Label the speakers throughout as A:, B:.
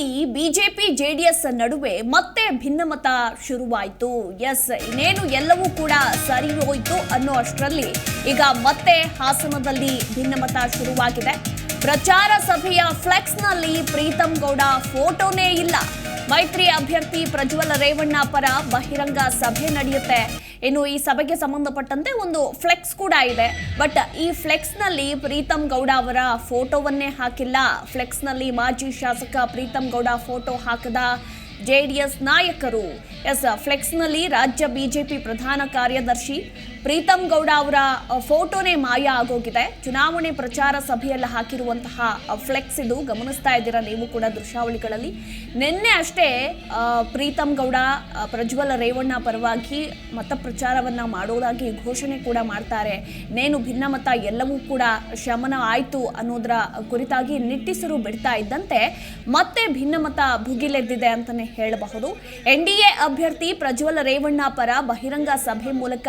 A: ಹಾಸನದಲ್ಲಿ BJP, JDS ನಡುವೆ ಮತ್ತೆ ಭಿನ್ನಮತ ಶುರುವಾಯಿತು. ಎಸ್, ಇನ್ನೇನು ಎಲ್ಲವೂ ಕೂಡ ಸರಿ ಹೋಯಿತು ಅನ್ನೋ ಅಷ್ಟರಲ್ಲಿ ಈಗ ಮತ್ತೆ ಹಾಸನದಲ್ಲಿ ಭಿನ್ನಮತ ಶುರುವಾಗಿದೆ. ಪ್ರಚಾರ ಸಭೆಯ ಫ್ಲೆಕ್ಸ್ನಲ್ಲಿ ಪ್ರೀತಂ ಗೌಡ ಫೋಟೋನೇ ಇಲ್ಲ. ಮೈತ್ರಿ ಅಭ್ಯರ್ಥಿ ಪ್ರಜ್ವಲ ರೇವಣ್ಣ ಪರ ಬಹಿರಂಗ ಸಭೆ ನಡೆಯುತ್ತೆ. ಇನ್ನು ಈ ಸಭೆಗೆ ಸಂಬಂಧಪಟ್ಟಂತೆ ಒಂದು ಫ್ಲೆಕ್ಸ್ ಕೂಡ ಇದೆ. ಬಟ್ ಈ ಫ್ಲೆಕ್ಸ್ನಲ್ಲಿ ಪ್ರೀತಮ್ ಗೌಡ ಅವರ ಫೋಟೋವನ್ನೇ ಹಾಕಿಲ್ಲ. ಫ್ಲೆಕ್ಸ್ನಲ್ಲಿ ಮಾಜಿ ಶಾಸಕ ಪ್ರೀತಮ್ ಗೌಡ ಫೋಟೋ ಹಾಕದ ಜೆಡಿಎಸ್ ನಾಯಕರು. ಎಸ್ ಫ್ಲೆಕ್ಸ್ನಲ್ಲಿ ರಾಜ್ಯ ಬಿಜೆಪಿ ಪ್ರಧಾನ ಕಾರ್ಯದರ್ಶಿ ಪ್ರೀತಂ ಗೌಡ ಅವರ ಫೋಟೋನೇ ಮಾಯ ಆಗೋಗಿದೆ. ಚುನಾವಣೆ ಪ್ರಚಾರ ಸಭೆಯಲ್ಲಿ ಹಾಕಿರುವಂತಹ ಫ್ಲೆಕ್ಸ್ ಇದು. ಗಮನಿಸ್ತಾ ಇದ್ದೀರಾ ನೀವು ಕೂಡ ದೃಶ್ಯಾವಳಿಗಳಲ್ಲಿ. ನಿನ್ನೆ ಅಷ್ಟೇ ಪ್ರೀತಮ್ ಗೌಡ ಪ್ರಜ್ವಲ ರೇವಣ್ಣ ಪರವಾಗಿ ಮತ ಪ್ರಚಾರವನ್ನ ಮಾಡೋದಾಗಿ ಘೋಷಣೆ ಕೂಡ ಮಾಡ್ತಾರೆ. ನೇನು ಭಿನ್ನಮತ ಎಲ್ಲವೂ ಕೂಡ ಶಮನ ಆಯಿತು ಅನ್ನೋದರ ಕುರಿತಾಗಿ ನಿಟ್ಟಿಸರು ಬಿಡ್ತಾ ಇದ್ದಂತೆ ಮತ್ತೆ ಭಿನ್ನಮತ ಭುಗಿಲೆದ್ದಿದೆ ಅಂತಾನೆ ಹೇಳಬಹುದು. ಎನ್ ಡಿ ಎ ಅಭ್ಯರ್ಥಿ ಪ್ರಜ್ವಲ ರೇವಣ್ಣ ಪರ ಬಹಿರಂಗ ಸಭೆ ಮೂಲಕ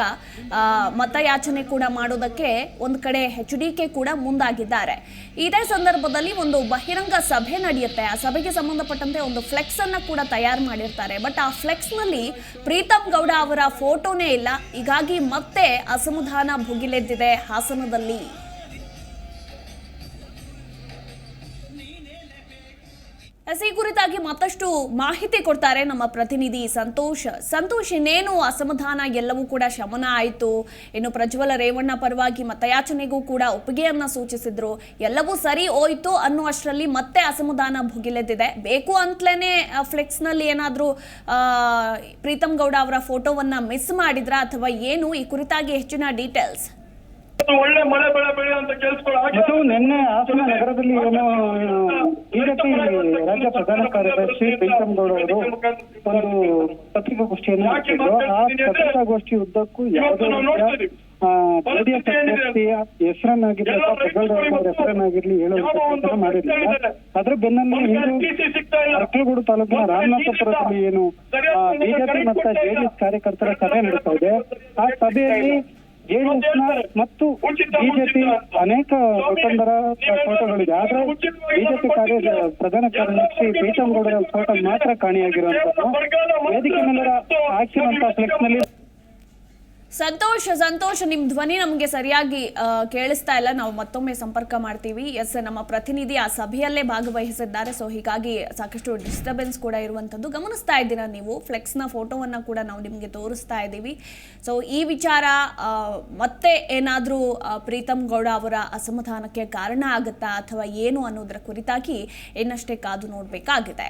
A: ಮತಯಾಚನೆ ಕೂಡ ಮಾಡೋದಕ್ಕೆ ಒಂದು ಕಡೆ ಎಚ್ ಡಿ ಕೆ ಕೂಡ ಮುಂದಾಗಿದ್ದಾರೆ. ಇದೇ ಸಂದರ್ಭದಲ್ಲಿ ಒಂದು ಬಹಿರಂಗ ಸಭೆ ನಡೆಯುತ್ತೆ. ಆ ಸಭೆಗೆ ಸಂಬಂಧಪಟ್ಟಂತೆ ಒಂದು ಫ್ಲೆಕ್ಸ್ ಅನ್ನ ಕೂಡ ತಯಾರು ಮಾಡಿರ್ತಾರೆ. ಬಟ್ ಆ ಫ್ಲೆಕ್ಸ್ನಲ್ಲಿ ಪ್ರೀತಮ್ ಗೌಡ ಅವರ ಫೋಟೋನೇ ಇಲ್ಲ. ಹೀಗಾಗಿ ಮತ್ತೆ ಅಸಮಾಧಾನ ಭುಗಿಲೆದ್ದಿದೆ ಹಾಸನದಲ್ಲಿ. ಈ ಕುರಿತಾಗಿ ಮತ್ತಷ್ಟು ಮಾಹಿತಿ ಕೊಡ್ತಾರೆ ನಮ್ಮ ಪ್ರತಿನಿಧಿ ಸಂತೋಷ್. ಸಂತೋಷ್, ಇನ್ನೇನು ಅಸಮಾಧಾನ? ಎಲ್ಲವೂ ಕೂಡ ಶಮನ ಆಯಿತು. ಇನ್ನು ಪ್ರಜ್ವಲ ರೇವಣ್ಣ ಪರವಾಗಿ ಮತಯಾಚನೆಗೂ ಕೂಡ ಒಪ್ಪಿಗೆಯನ್ನ ಸೂಚಿಸಿದ್ರು. ಎಲ್ಲವೂ ಸರಿ ಹೋಯ್ತು ಅನ್ನೋ ಅಷ್ಟರಲ್ಲಿ ಮತ್ತೆ ಅಸಮಾಧಾನ ಭುಗಿಲೆದ್ದಿದೆ. ಬೇಕು ಅಂತಲೇ ಫ್ಲೆಕ್ಸ್ನಲ್ಲಿ ಏನಾದರೂ ಪ್ರೀತಮ್ ಗೌಡ ಅವರ ಫೋಟೋವನ್ನ ಮಿಸ್ ಮಾಡಿದ್ರಾ ಅಥವಾ ಏನು? ಈ ಕುರಿತಾಗಿ ಹೆಚ್ಚಿನ ಡೀಟೇಲ್ಸ್.
B: ಇವತ್ತು ಒಳ್ಳೆ ಮಳೆ ಬೆಳೆ ಬೆಳೆಯುವಂತ ಕೆಲಸಗಳು
C: ಮತ್ತು ನಿನ್ನೆ ಹಾಸನ ನಗರದಲ್ಲಿ ಏನು ಬಿಜೆಪಿ ರಾಜ್ಯ ಪ್ರಧಾನ ಕಾರ್ಯದರ್ಶಿ ಪ್ರೀತಮ್ ಗೌಡ ಅವರು ಒಂದು ಪತ್ರಿಕಾಗೋಷ್ಠಿಯನ್ನು ನಡೆಸಿದ್ರು. ಆ ಪತ್ರಿಕಾಗೋಷ್ಠಿ ಉದ್ದಕ್ಕೂ ಯಾವುದೇ ಜೆಡಿಎಸ್ ಅಭ್ಯರ್ಥಿಯ ಹೆಸರನ್ನಾಗಿರ್ಲಿ ಅಥವಾ ಅವರ ಹೆಸರನ್ನಾಗಿರ್ಲಿ ಹೇಳುವಂತ ಮಾಡಿರಲಿಲ್ಲ ಅದ್ರ ಬೆನ್ನಲ್ಲೇ ಇಂದು ಅರಕಲಗೂಡು ತಾಲೂಕಿನ ರಾಮನಾಥಪುರದಲ್ಲಿ ಏನು ಬಿಜೆಪಿ ಮತ್ತು ಜೆಡಿಎಸ್ ಕಾರ್ಯಕರ್ತರ ಸಭೆ ನಡೀತಾ ಇದೆ. ಆ ಸಭೆಯಲ್ಲಿ ಜೆಡಿಎಸ್ ಮತ್ತು ಬಿಜೆಪಿ ಅನೇಕ ಮುಖಂಡರ ಫೋಟೋಗಳಿದೆ ಆದ್ರೆ ಬಿಜೆಪಿ ಕಾರ್ಯ ಪ್ರಧಾನ ಕಾರ್ಯದರ್ಶಿ ಪ್ರೀತಮ್ ಗೌಡರ ಫೋಟೋ ಮಾತ್ರ ಕಾಣಿಯಾಗಿರುವಂತದ್ದು. ವೇದಿಕೆ ಮೇಲೆ ಹಾಕಿರುವಂತಹ ಫ್ಲೆಕ್ಸ್ನಲ್ಲಿ
A: ಸಂತೋಷ್, ಸಂತೋಷ ನಿಮ್ಮ ಧ್ವನಿ ನಮಗೆ ಸರಿಯಾಗಿ ಕೇಳಿಸ್ತಾ ಇಲ್ಲ. ನಾವು ಮತ್ತೊಮ್ಮೆ ಸಂಪರ್ಕ ಮಾಡ್ತೀವಿ. ಎಸ್, ನಮ್ಮ ಪ್ರತಿನಿಧಿ ಆ ಸಭೆಯಲ್ಲೇ ಭಾಗವಹಿಸಿದ್ದಾರೆ. ಸೊ ಹೀಗಾಗಿ ಸಾಕಷ್ಟು ಡಿಸ್ಟರ್ಬೆನ್ಸ್ ಕೂಡ ಇರುವಂತದ್ದು ಗಮನಿಸ್ತಾ ಇದ್ದೀರಾ ನೀವು? ಫ್ಲೆಕ್ಸ್ನ ಫೋಟೋವನ್ನ ಕೂಡ ನಾವು ನಿಮಗೆ ತೋರಿಸ್ತಾ ಇದ್ದೀವಿ. ಸೊ ಈ ವಿಚಾರ ಮತ್ತೆ ಏನಾದರೂ ಪ್ರೀತಮ್ ಗೌಡ ಅವರ ಅಸಮಾಧಾನಕ್ಕೆ ಕಾರಣ ಆಗುತ್ತಾ ಅಥವಾ ಏನು ಅನ್ನೋದರ ಕುರಿತಾಗಿ ಇನ್ನಷ್ಟೇ ಕಾದು ನೋಡಬೇಕಾಗಿದೆ.